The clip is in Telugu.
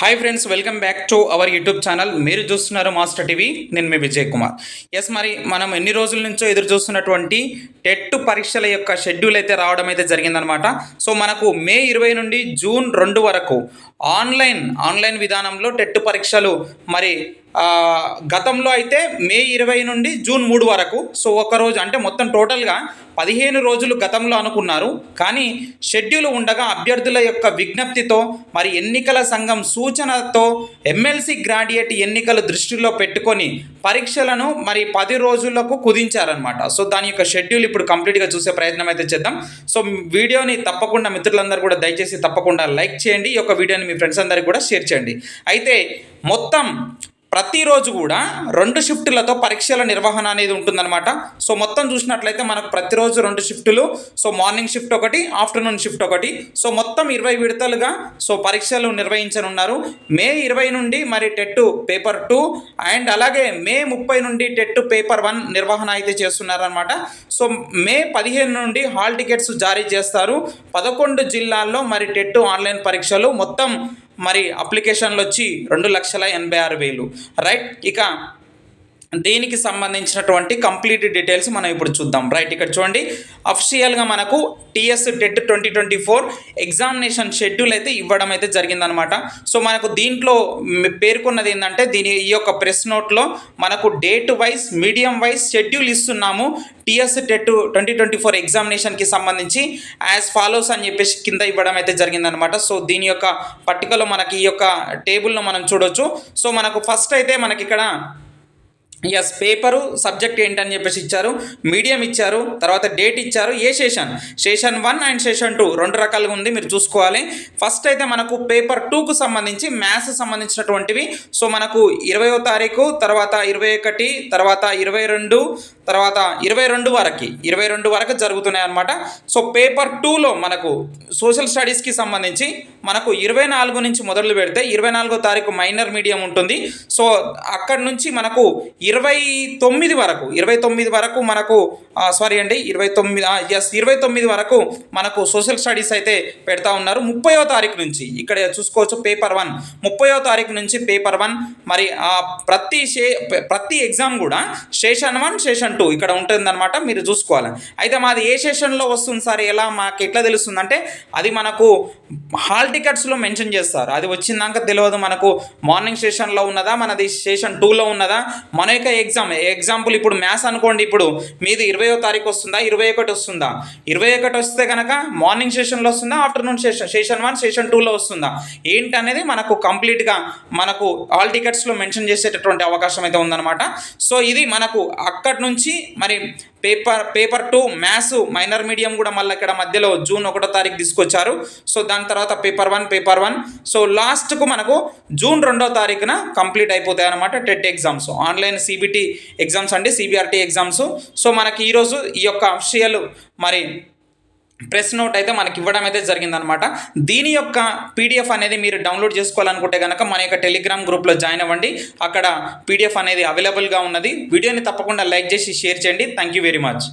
Hi friends welcome back to our YouTube channel మీరు చూస్తున్నారు మాస్టర్ టీవీ నేను మీ విజయ్ కుమార్. ఎస్ మరి మనం ఎన్ని రోజుల నుంచో ఎదురు చూస్తున్నటువంటి టెట్ పరీక్షల యొక్క షెడ్యూల్ అయితే రావడం అయితే జరిగిందనమాట సో మనకు మే ఇరవై నుండి జూన్ రెండు వరకు ఆన్లైన్ ఆన్లైన్ విధానంలో టెట్ పరీక్షలు మరి గతంలో అయితే మే ఇరవై నుండి జూన్ మూడు వరకు సో ఒక రోజు అంటే మొత్తం టోటల్గా పదిహేను రోజులు గతంలో అనుకున్నారు. కానీ షెడ్యూల్ ఉండగా అభ్యర్థుల యొక్క విజ్ఞప్తితో మరి ఎన్నికల సంఘం సూచనతో ఎమ్మెల్సీ గ్రాడ్యుయేట్ ఎన్నికలు దృష్టిలో పెట్టుకొని పరీక్షలను మరి పది రోజులకు కుదించారనమాట సో దాని యొక్క షెడ్యూల్ ఇప్పుడు కంప్లీట్గా చూసే ప్రయత్నం అయితే చేద్దాం. సో వీడియోని తప్పకుండా మిత్రులందరూ కూడా దయచేసి తప్పకుండా లైక్ చేయండి. ఈ యొక్క వీడియోని మీ ఫ్రెండ్స్ అందరికీ కూడా షేర్ చేయండి. అయితే మొత్తం ప్రతిరోజు కూడా రెండు షిఫ్టులతో పరీక్షల నిర్వహణ అనేది ఉంటుందన్నమాట. సో మొత్తం చూసినట్లయితే మనకు ప్రతిరోజు రెండు షిఫ్టులు. సో మార్నింగ్ షిఫ్ట్ ఒకటి ఆఫ్టర్నూన్ షిఫ్ట్ ఒకటి. సో మొత్తం ఇరవై విడతలుగా సో పరీక్షలు నిర్వహించనున్నారు. మే ఇరవై నుండి మరి టెట్ పేపర్ టూ అండ్ అలాగే మే ముప్పై నుండి టెట్ పేపర్ వన్ నిర్వహణ అయితే చేస్తున్నారనమాట సో మే పదిహేను నుండి హాల్ టికెట్స్ జారీ చేస్తారు. పదకొండు జిల్లాల్లో మరి టెట్ ఆన్లైన్ పరీక్షలు మొత్తం మరి అప్లికేషన్లు వచ్చి రెండు లక్షల ఎనభై ఆరు వేలు. రైట్? ఇక దీనికి సంబంధించినటువంటి కంప్లీట్ డీటెయిల్స్ మనం ఇప్పుడు చూద్దాం. రైట్ ఇక్కడ చూడండి. అఫిషియల్గా మనకు TS TET twenty twenty four examination schedule అయితే ఇవ్వడం అయితే జరిగిందనమాట సో మనకు దీంట్లో పేర్కొన్నది ఏంటంటే దీని ఈ యొక్క ప్రెస్ నోట్లో మనకు date wise medium wise schedule ఇస్తున్నాము TS TET twenty twenty four ఎగ్జామినేషన్కి సంబంధించి యాజ్ ఫాలోస్ అని చెప్పేసి కింద ఇవ్వడం అయితే జరిగిందనమాట సో దీని యొక్క పట్టికలో మనకి ఈ యొక్క టేబుల్లో మనం చూడొచ్చు. సో మనకు ఫస్ట్ అయితే మనకి ఇక్కడ ఎస్ పేపరు సబ్జెక్ట్ ఏంటని చెప్పేసి ఇచ్చారు మీడియం ఇచ్చారు తర్వాత డేట్ ఇచ్చారు ఏ session session one and session two రెండు రకాలుగా ఉంది మీరు చూసుకోవాలి. ఫస్ట్ అయితే మనకు పేపర్ టూకు సంబంధించి మ్యాథ్స్ సంబంధించినటువంటివి. సో మనకు ఇరవయో తారీఖు తర్వాత ఇరవై ఒకటి తర్వాత ఇరవై రెండు తర్వాత ఇరవై రెండు వరకు ఇరవై రెండు వరకు జరుగుతున్నాయి అనమాట సో పేపర్ టూలో మనకు సోషల్ స్టడీస్కి సంబంధించి మనకు ఇరవై నాలుగు నుంచి మొదలు పెడితే ఇరవై నాలుగో తారీఖు మైనర్ మీడియం ఉంటుంది. సో అక్కడ నుంచి మనకు ఇరవై తొమ్మిది వరకు ఇరవై తొమ్మిది వరకు మనకు సారీ అండి ఇరవై తొమ్మిది ఎస్ ఇరవై తొమ్మిది వరకు మనకు సోషల్ స్టడీస్ అయితే పెడతా ఉన్నారు. ముప్పయో తారీఖు నుంచి ఇక్కడ చూసుకోవచ్చు పేపర్ వన్ ముప్పయో తారీఖు నుంచి పేపర్ వన్ మరి ఆ ప్రతి షే ప్రతి ఎగ్జామ్ కూడా సెషన్ వన్ సెషన్ టూ ఇక్కడ ఉంటుందన్నమాట మీరు చూసుకోవాలి. అయితే మాది ఏ సెషన్లో వస్తుంది సార్? ఎలా మాకు ఎట్లా తెలుస్తుందంటే అది మనకు హాల్ టికెట్స్లో మెన్షన్ చేస్తారు. అది వచ్చిందాక తెలియదు మనకు. మార్నింగ్ సెషన్లో ఉన్నదా? మనది సెషన్ టూలో ఉన్నదా? మన లేక ఎగ్జామ్ ఎగ్జాంపుల్ ఇప్పుడు మ్యాథ్స్ అనుకోండి ఇప్పుడు మీది ఇరవయో తారీఖు వస్తుందా? ఇరవై ఒకటి వస్తుందా? ఇరవై ఒకటి వస్తే కనుక మార్నింగ్ సెషన్లో వస్తుందా? Afternoon session session one session టూలో వస్తుందా? ఏంటి అనేది మనకు కంప్లీట్గా మనకు ఆల్ టికెట్స్లో మెన్షన్ చేసేటటువంటి అవకాశం అయితే ఉందన్నమాట. సో ఇది మనకు అక్కడి నుంచి మరి paper paper two maths minor medium కూడా మళ్ళీ ఇక్కడ మధ్యలో జూన్ ఒకటో తారీఖు తీసుకొచ్చారు. సో దాని తర్వాత paper one paper one. So లాస్ట్కు మనకు జూన్ రెండో తారీఖున కంప్లీట్ అయిపోతాయి అనమాట TET exams. Online CBT exams అండి సిబిఆర్టీ ఎగ్జామ్స్. సో మనకి ఈరోజు ఈ యొక్క అఫిషియల్ మరి ప్రెస్ నోట్ అయితే మనకి ఇవ్వడం అయితే జరిగిందనమాట. దీని యొక్క పీడిఎఫ్ అనేది మీరు డౌన్లోడ్ చేసుకోవాలనుకుంటే కనుక మన యొక్క టెలిగ్రామ్ గ్రూప్లో జాయిన్ అవ్వండి. అక్కడ పీడిఎఫ్ అనేది అవైలబుల్గా ఉన్నది. వీడియోని తప్పకుండా లైక్ చేసి షేర్ చేయండి. Thank you very much.